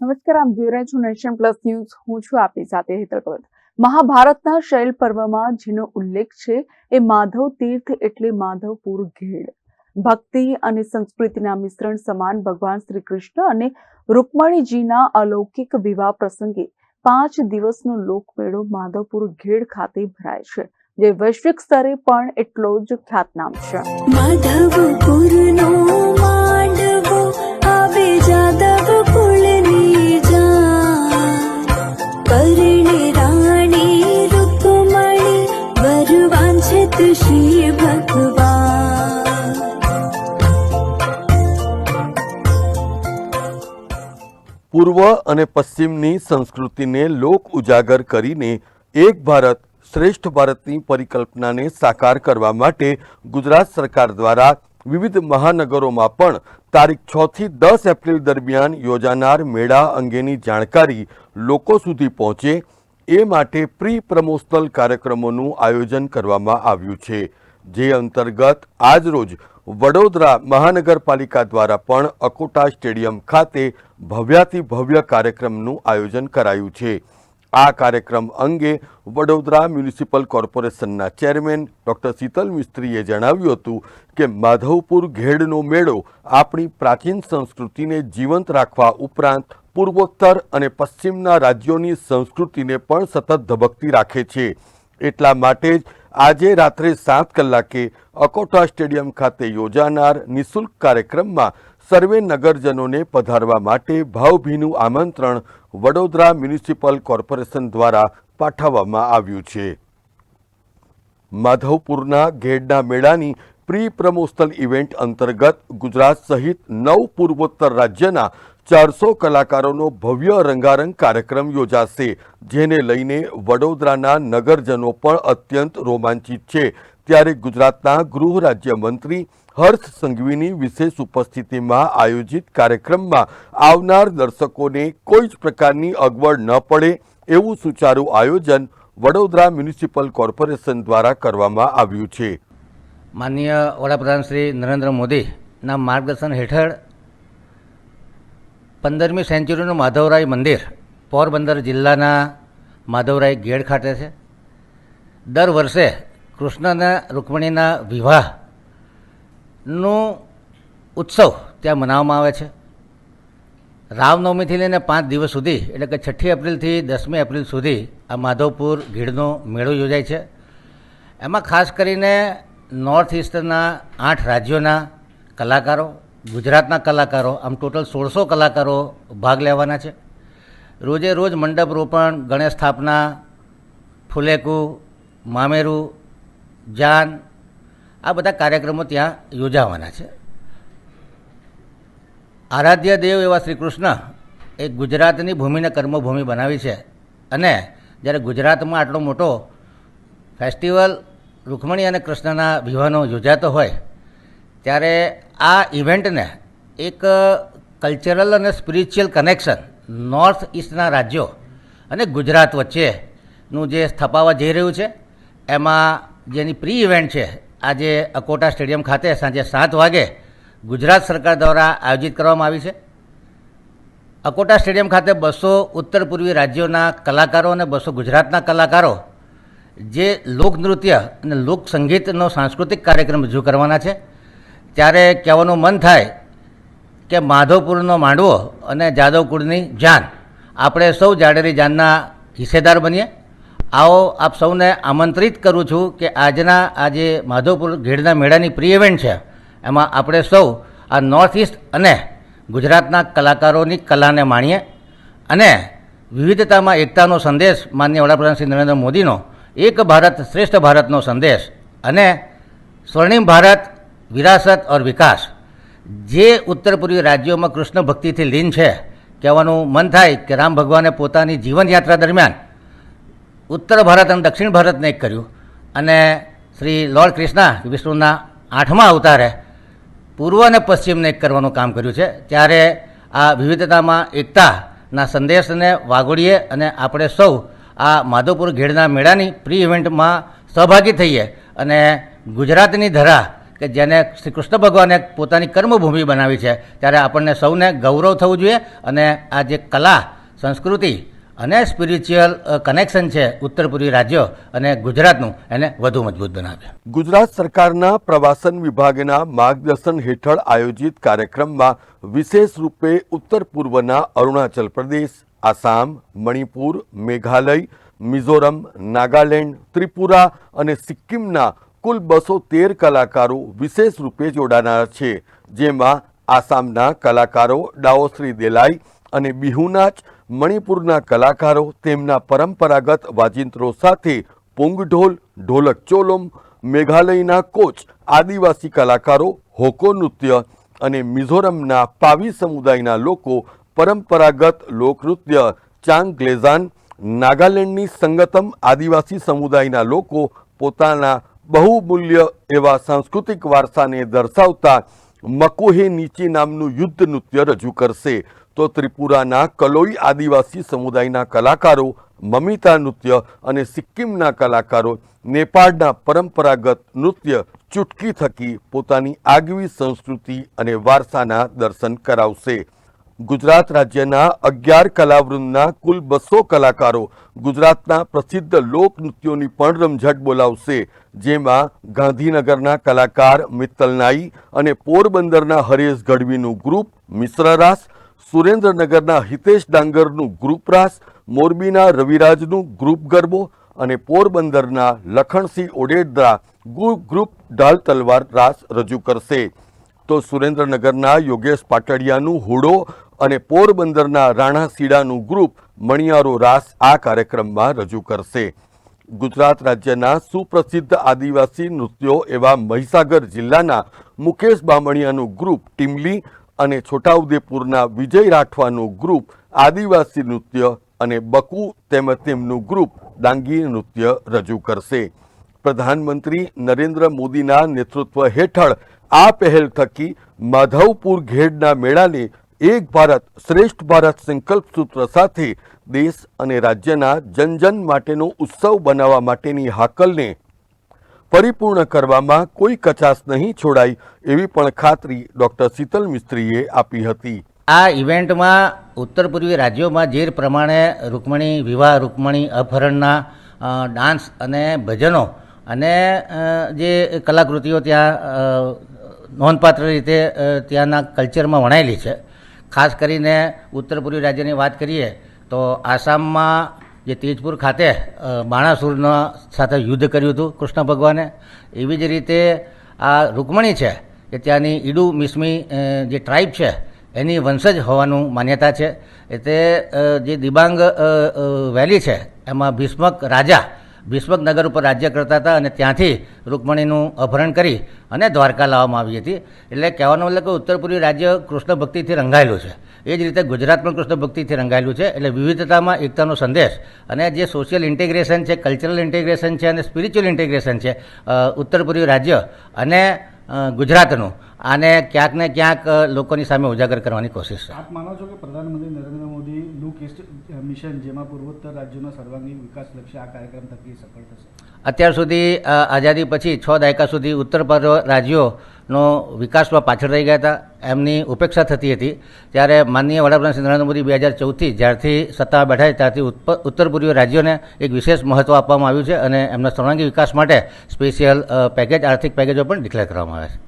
નમસ્કાર, આપ જોઈ રહ્યા છો નેશન પ્લસ ન્યૂઝ. હું છું આપની સાથે હેતલ ભગત. મહાભારતના શૈલ પર્વમાં જેનો ઉલ્લેખ છે, એ માધવ તીર્થ એટલે માધવપુર ઘેડ. ભક્તિ અને સંસ્કૃતિના મિશ્રણ સમાન ભગવાન શ્રી કૃષ્ણ અને રૂકમણીજીના અલૌકિક વિવાહ પ્રસંગે પાંચ દિવસનો લોકમેળો માધવપુર ઘેડ ખાતે ભરાય છે, જે વૈશ્વિક સ્તરે પણ એટલો જ ખ્યાતનામ છે. માધવપુરનો પૂર્વ અને પશ્ચિમની સંસ્કૃતિને લોક ઉજાગર કરીને એક ભારત શ્રેષ્ઠ ભારતની પરિકલ્પનાને સાકાર કરવા માટે ગુજરાત સરકાર દ્વારા વિવિધ મહાનગરોમાં પણ તારીખ છ થી દસ એપ્રિલ દરમિયાન યોજાનાર મેળા અંગેની જાણકારી લોકો સુધી પહોંચે એ માટે પ્રી પ્રમોશનલ કાર્યક્રમોનું આયોજન કરવામાં આવ્યું છે. જે અંતર્ગત આજરોજ વડોદરા મહાનગરપાલિકા દ્વારા પણ અકોટા સ્ટેડિયમ ખાતે ભવ્યાતિ ભવ્ય કાર્યક્રમનું આયોજન કરાયું છે. આ કાર્યક્રમ અંગે વડોદરા મ્યુનિસિપલ કોર્પોરેશનના ચેરમેન ડૉક્ટર શીતલ મિસ્ત્રીએ જણાવ્યું હતું કે માધવપુર ઘેડનો મેળો આપણી પ્રાચીન સંસ્કૃતિને જીવંત રાખવા ઉપરાંત પૂર્વોત્તર અને પશ્ચિમના રાજ્યોની સંસ્કૃતિને પણ સતત ધબકતી રાખે છે. એટલા માટે જ આજે રાત્રે સાત કલાકે અકોટા સ્ટેડિયમ ખાતે યોજાનાર નિઃશુલ્ક કાર્યક્રમમાં સર્વે નગરજનોને પધારવા માટે ભાવભીનું આમંત્રણ વડોદરા મ્યુનિસિપલ કોર્પોરેશન દ્વારા પાઠવવામાં આવ્યું છે. માધવપુરના ઘેડના મેળાની પ્રી પ્રમોશનલ ઇવેન્ટ અંતર્ગત ગુજરાત સહિત નવ પૂર્વોત્તર રાજ્યના ચારસો કલાકારોનો ભવ્ય રંગારંગ કાર્યક્રમ યોજાશે, જેને લઈને વડોદરાના નગરજનો પણ અત્યંત રોમાંચિત છે. ત્યારે ગુજરાતના ગૃહ રાજ્યમંત્રી હર્ષ સંઘવીની વિશેષ ઉપસ્થિતિમાં આયોજિત કાર્યક્રમમાં આવનાર દર્શકોને કોઈ જ પ્રકારની અગવડ ન પડે એવું સુચારું આયોજન વડોદરા મ્યુનિસિપલ કોર્પોરેશન દ્વારા કરવામાં આવ્યું છે. માનનીય વડાપ્રધાન શ્રી નરેન્દ્ર મોદીના માર્ગદર્શન હેઠળ પંદરમી સેન્ચુરીનું માધવરાય મંદિર પોરબંદર જિલ્લાના માધવરાય ગેડ ખાતે છે. દર વર્ષે કૃષ્ણના રૂકમણીના વિવાહનું ઉત્સવ ત્યાં મનાવવામાં આવે છે. રામનવમીથી લઈને પાંચ દિવસ સુધી, એટલે કે છઠ્ઠી એપ્રિલથી દસમી એપ્રિલ સુધી આ માધવપુર ગીડનો મેળો યોજાય છે. એમાં ખાસ કરીને નોર્થ ઇસ્ટના આઠ રાજ્યોના કલાકારો, ગુજરાતના કલાકારો, આમ ટોટલ સોળસો કલાકારો ભાગ લેવાના છે. રોજે રોજ મંડપ રોપણ, ગણેશ સ્થાપના, ફુલેકુ, મામેરું, જાન, આ બધા કાર્યક્રમો ત્યાં યોજાવાના છે. આરાધ્ય દેવ એવા શ્રી કૃષ્ણ એ ગુજરાતની ભૂમિને કર્મભૂમિ બનાવી છે. અને જ્યારે ગુજરાતમાં આટલો મોટો ફેસ્ટિવલ રૂકમણી અને કૃષ્ણના વિવાહનો યોજાતો હોય, ત્યારે આ ઇવેન્ટને એક કલ્ચરલ અને સ્પિરિચ્યુઅલ કનેક્શન નોર્થ ઇસ્ટના રાજ્યો અને ગુજરાત વચ્ચેનું જે સ્થપાવા જઈ રહ્યું છે, એમાં જેની પ્રી ઇવેન્ટ છે, આજે અકોટા સ્ટેડિયમ ખાતે સાંજે સાત વાગે ગુજરાત સરકાર દ્વારા આયોજિત કરવામાં આવી છે. અકોટા સ્ટેડિયમ ખાતે બસો ઉત્તર પૂર્વી રાજ્યોના કલાકારો અને બસો ગુજરાતના કલાકારો જે લોકનૃત્ય અને લોક સંગીતનો સાંસ્કૃતિક કાર્યક્રમ રજૂ કરવાના છે, ત્યારે કહેવાનું મન થાય કે માધવપુરનો માંડવો અને જાદવપુરની જાન. આપણે સૌ જાડેરી જાનના હિસ્સેદાર બનીએ. આવો આપ સૌને આમંત્રિત કરું છું કે આજના આ જે માધવપુર ઘેડના મેળાની પ્રી ઇવેન્ટ છે, એમાં આપણે સૌ આ નોર્થ ઇસ્ટ અને ગુજરાતના કલાકારોની કલાને માણીએ અને વિવિધતામાં એકતાનો સંદેશ માન્ય વડાપ્રધાન શ્રી નરેન્દ્ર મોદીનો એક ભારત શ્રેષ્ઠ ભારતનો સંદેશ અને સ્વર્ણિમ ભારત, વિરાસત ઓર વિકાસ. જે ઉત્તર પૂર્વી રાજ્યોમાં કૃષ્ણ ભક્તિથી લીન છે, કહેવાનું મન થાય કે રામ ભગવાને પોતાની જીવનયાત્રા દરમિયાન ઉત્તર ભારત અને દક્ષિણ ભારતને એક કર્યું. અને શ્રી લોર્ડ કૃષ્ણ વિષ્ણુના આઠમા અવતારે પૂર્વ અને પશ્ચિમને એક કરવાનું કામ કર્યું છે. ત્યારે આ વિવિધતામાં એકતાના સંદેશને વાગોડીએ અને આપણે સૌ આ માધવપુર ઘેડના મેળાની પ્રી ઇવેન્ટમાં સહભાગી થઈએ અને ગુજરાતની ધરા કે જેને શ્રી કૃષ્ણ ભગવાને પોતાની કર્મભૂમિ બનાવી છે, ત્યારે આપણને સૌને ગૌરવ થવું જોઈએ અને આ જે કલા, સંસ્કૃતિ અને સ્પિરિચ્યુઅલ કનેક્શન છે ઉત્તર પૂર્વી રાજ્યો અને ગુજરાતનું, એને વધુ મજબૂત બનાવે. ગુજરાત સરકારના પ્રવાસન વિભાગના માર્ગદર્શન હેઠળ આયોજિત કાર્યક્રમમાં વિશેષ રૂપે ઉત્તર પૂર્વના અરુણાચલ પ્રદેશ આસામ, મણિપુર, મેઘાલય, મિઝોરમ, નાગાલેન્ડ, ત્રિપુરા અને સિક્કિમના કુલ બસો તેર કલાકારો વિશેષ રૂપે જોડાનાર છે, જેમાં આસામના કલાકારો ડાઓશ્રી દેલાઈ અને બિહુનાચ, મણિપુરના કલાકારો તેમના પરંપરાગત વાજિંત્રો સાથે પુંગઢોલ, ઢોલક ચોલોમ, મેઘાલયના કોચ, આદિવાસી કલાકારો, હોકો નૃત્ય અને મિઝોરમના પાવી સમુદાયના લોકો પરંપરાગત લોકનૃત્ય ચાંગ ગ્લેઝાન નાગાલેન્ડની સંગતમ આદિવાસી સમુદાયના લોકો પોતાના બહુમૂલ્ય એવા સાંસ્કૃતિક વારસાને દર્શાવતા મકોહે નીચે નામનું યુદ્ધ નૃત્ય રજૂ કરશે. તો ત્રિપુરાના કલોઈ આદિવાસી સમુદાયના કલાકારો, મમિતા નૃત્ય અને સિક્કિમના કલાકારો નેપાળના પરંપરાગત નૃત્ય ચૂટકી થકી પોતાની આગવી સંસ્કૃતિ અને વારસાના દર્શન કરાવશે. ગુજરાત રાજ્યના અગિયાર કલાવૃંદના કુલ બસો કલાકારો ગુજરાતના પ્રસિદ્ધ લોકનૃત્યોની પણ રમઝટ બોલાવશે, જેમાં ગાંધીનગરના કલાકાર મિત્તલ નાઈ અને પોરબંદરના હરેશ ગઢવીનું ગ્રુપ મિશ્રરાસ સુરેન્દ્રનગરના હિતેશ ડાંગરનું ગ્રુપ રાસ મોરબીના રવિરાજનું ગ્રુપ ગરબો અને પોરબંદરના લખણસિંહ ઓડેદરા ગ્રુપ ઢાલ તલવાર રાસ રજૂ કરશે. તો સુરેન્દ્રનગરના યોગેશ પાટડિયાનું હુડો અને પોરબંદરના રાણા સીડાનું ગ્રુપ મણિયારો રાસ આ કાર્યક્રમમાં રજૂ કરશે. ગુજરાત રાજ્યના સુપ્રસિદ્ધ આદિવાસી નૃત્યો એવા મહીસાગર જિલ્લાના મુકેશ બામણિયાનું ગ્રુપ ટીમલી અને છોટાઉદેપુરના વિજય રાઠવાનું ગ્રુપ આદિવાસી નૃત્ય અને બકુ તેમજ તેમનું ગ્રુપ ડાંગી નૃત્ય રજૂ કરશે. પ્રધાનમંત્રી નરેન્દ્ર મોદીના નેતૃત્વ હેઠળ આ પહેલ થકી માધવપુર ઘેડના મેળાને એક ભારત શ્રેષ્ઠ ભારત સંકલ્પ સૂત્ર સાથે દેશ અને રાજ્યના જનજન માટેનો ઉત્સવ બનાવવા માટેની હાકલને પરિપૂર્ણ કરવામાં કોઈ કચાશ નહીં છોડાય એવી પણ ખાતરી ડોક્ટર શીતલ મિસ્ત્રીએ આપી હતી. આ ઇવેન્ટમાં ઉત્તર પૂર્વી રાજ્યોમાં જે પ્રમાણે રૂકમણી, વિવાહ રૂકમણી, અપહરણના ડાન્સ અને ભજનો અને જે કલાકૃતિઓ ત્યાં નોંધપાત્ર રીતે ત્યાંના કલ્ચરમાં વણાયેલી છે. ખાસ કરીને ઉત્તર પૂર્વી રાજ્યની વાત કરીએ તો આસામમાં જે તેજપુર ખાતે બાણાસુરના સાથે યુદ્ધ કર્યું હતું કૃષ્ણ ભગવાને. એવી જ રીતે આ રૂકમણી છે કે ત્યાંની ઈડુ મિસ્મી જે ટ્રાઇબ છે, એની વંશજ હોવાનું માન્યતા છે. એટલે જે દિબાંગ વેલી છે, એમાં ભીષ્મક રાજા ભીષ્મક નગર ઉપર રાજ્ય કરતા હતા અને ત્યાંથી રૂકમણીનું અપહરણ કરી અને દ્વારકા લાવવામાં આવી હતી. એટલે કહેવાનો મતલબ કે ઉત્તર પૂર્વી રાજ્ય કૃષ્ણ ભક્તિથી રંગાયેલું છે. એ જ રીતે ગુજરાત પણ કૃષ્ણ ભક્તિથી રંગાયેલું છે. એટલે વિવિધતામાં એકતાનો સંદેશ અને જે સોશિયલ ઇન્ટિગ્રેશન છે કલ્ચરલ ઇન્ટિગ્રેશન છે અને સ્પિરિચ્યુઅલ ઇન્ટિગ્રેશન છે ઉત્તર પૂર્વી રાજ્ય અને ગુજરાતનું આને ક્યાંક ને ક્યાંક લોકોની સામે ઉજાગર કરવાની કોશિશ છે. આપ માનો છો કે પ્રધાનમંત્રી Narendra Modi look east mission જેમાં પૂર્વોત્તર રાજ્યોના સર્વાંગી વિકાસ લક્ષ્ય આ કાર્યક્રમ થકી સફળ થશે? અત્યાર સુધી આઝાદી પછી છ દાયકા સુધી ઉત્તર પૂર્વ રાજ્યોનો વિકાસમાં પાછળ રહી ગયા હતા. એમની ઉપેક્ષા થતી હતી. ત્યારે માનનીય વડાપ્રધાન શ્રી નરેન્દ્ર મોદી બે હજાર ચૌદથી જ્યારથી સત્તા બેઠા ત્યારથી ઉત્તર પૂર્વીય રાજ્યોને એક વિશેષ મહત્ત્વ આપવામાં આવ્યું છે અને એમના સર્વાંગી વિકાસ માટે સ્પેશિયલ પેકેજ આર્થિક પેકેજો પણ ડિક્લેર કરવામાં આવ્યા છે.